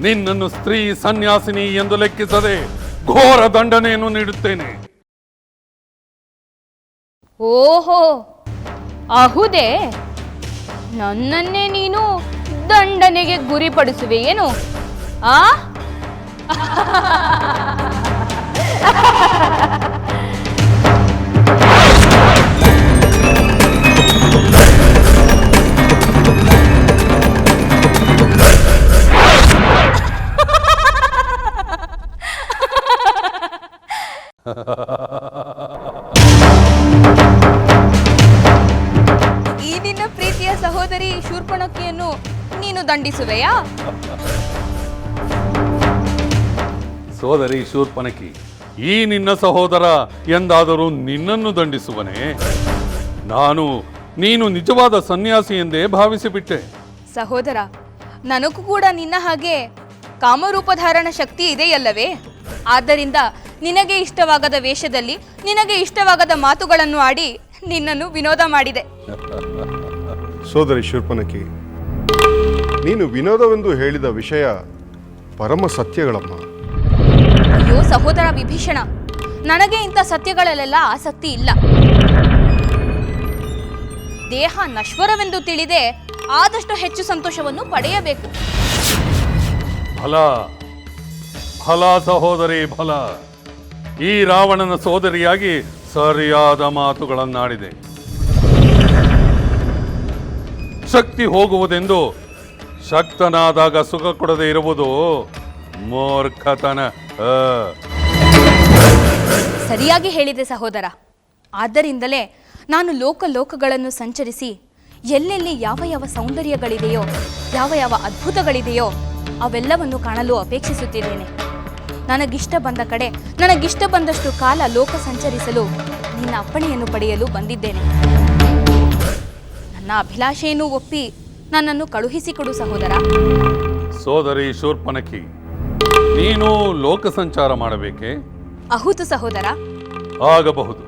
ನಿನ್ನನ್ನು ಸ್ತ್ರೀ ಸನ್ಯಾಸಿನಿ ಎಂದು ಲೆಕ್ಕಿಸದೆ ಘೋರ ದಂಡನೆಯನ್ನು ನೀಡುತ್ತೇನೆ. ಓಹೋ, ಅಹುದೇ, ನನ್ನನ್ನೇ ನೀನು ದಂಡನೆಗೆ ಗುರಿಪಡಿಸುವೆ ಆ? ಈ ನಿನ್ನ ಪ್ರೀತಿಯ ಸಹೋದರಿ ಶೂರ್ಪಣಕ್ಕಿಯನ್ನು ನೀನು ದಂಡಿಸುವೆಯಾ? ಸಹೋದರಿ ಶೂರ್ಪಣಕಿ ಈ ನಿನ್ನ ಸಹೋದರ ಎಂದಾದರೂ ನಿನ್ನನ್ನು ದಂಡಿಸುವನೇ? ನಾನು ನೀನು ನಿಜವಾದ ಸನ್ಯಾಸಿ ಎಂದೇ ಭಾವಿಸಿಬಿಟ್ಟೆ. ಸಹೋದರ ನನಗೂ ಕೂಡ ನಿನ್ನ ಹಾಗೆ ಕಾಮರೂಪಧಾರಣ ಶಕ್ತಿ ಇದೆಯಲ್ಲವೇ? ಆದ್ದರಿಂದ ನಿನಗೆ ಇಷ್ಟವಾಗದ ವೇಷದಲ್ಲಿ ನಿನಗೆ ಇಷ್ಟವಾಗದ ಮಾತುಗಳನ್ನು ಆಡಿ ನಿನ್ನನ್ನು ವಿನೋದ ಮಾಡಿದೆ. ಸೋದರಿ ಶೂರ್ಪನಕಿ ನೀನು ವಿನೋದವೆಂದು ಹೇಳಿದ ವಿಷಯ ಪರಮ ಸತ್ಯಗಳಮ್ಮ. ಅಯ್ಯೋ ಸಹೋದರ ವಿಭೀಷಣ ನನಗೆ ಇಂಥ ಸತ್ಯಗಳಲ್ಲೆಲ್ಲ ಆಸಕ್ತಿ ಇಲ್ಲ. ದೇಹ ನಶ್ವರವೆಂದು ತಿಳಿದೆ ಆದಷ್ಟು ಹೆಚ್ಚು ಸಂತೋಷವನ್ನು ಪಡೆಯಬೇಕು. ಫಲ ಫಲ ಸಹೋದರಿ ಫಲ ಈ ರಾವಣನ ಸೋದರಿಯಾಗಿ ಸರಿಯಾದ ಮಾತುಗಳನ್ನಾಡಿದೆ. ಶಕ್ತಿ ಹೋಗುವುದೆಂದು ಶಕ್ತನಾದಾಗ ಸುಖ ಕೊಡದೆ ಇರುವುದು ಮೂರ್ಖತನ. ಸರಿಯಾಗಿ ಹೇಳಿದೆ ಸಹೋದರ. ಆದ್ದರಿಂದಲೇ ನಾನು ಲೋಕ ಲೋಕಗಳನ್ನು ಸಂಚರಿಸಿ ಎಲ್ಲೆಲ್ಲಿ ಯಾವ ಯಾವ ಸೌಂದರ್ಯಗಳಿದೆಯೋ, ಯಾವ ಯಾವ ಅದ್ಭುತಗಳಿದೆಯೋ, ಅವೆಲ್ಲವನ್ನು ಕಾಣಲು ಅಪೇಕ್ಷಿಸುತ್ತಿದ್ದೇನೆ. ನನಗಿಷ್ಟ ಬಂದ ಕಡೆ ನನಗಿಷ್ಟ ಬಂದಷ್ಟು ಕಾಲ ಲೋಕ ಸಂಚರಿಸಲು ನಿನ್ನ ಅಪ್ಪಣೆಯನ್ನು ಪಡೆಯಲು ಬಂದಿದ್ದೇನೆ. ನನ್ನ ಅಭಿಲಾಷೆಯನ್ನು ಒಪ್ಪಿ ನನ್ನನ್ನು ಕಳುಹಿಸಿಕೊಡು ಸಹೋದರ. ಸೋದರಿ ಶೂರ್ಪನಖಿ ನೀನು ಲೋಕ ಸಂಚಾರ ಮಾಡಬೇಕೆ? ಅಹುತು ಸಹೋದರ. ಆಗಬಹುದು.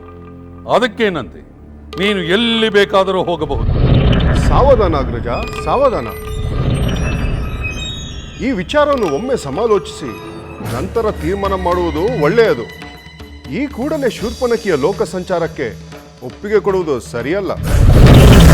ಅದಕ್ಕೇನಂತೆ? ನೀನು ಎಲ್ಲಿ ಬೇಕಾದರೂ ಹೋಗಬಹುದು. ಸಾವಧಾನ ಅಗ್ರಜ ಸಾವಧಾನ. ಈ ವಿಚಾರವನ್ನು ಒಮ್ಮೆ ಸಮಾಲೋಚಿಸಿ. ನಂತರ ತೀರ್ಮಾನ ಮಾಡುವುದು ಒಳ್ಳೆಯದು. ಈ ಕೂಡಲೇ ಶೂರ್ಪನಕಿಯ ಲೋಕ ಸಂಚಾರಕ್ಕೆ ಒಪ್ಪಿಗೆ ಕೊಡುವುದು ಸರಿಯಲ್ಲ.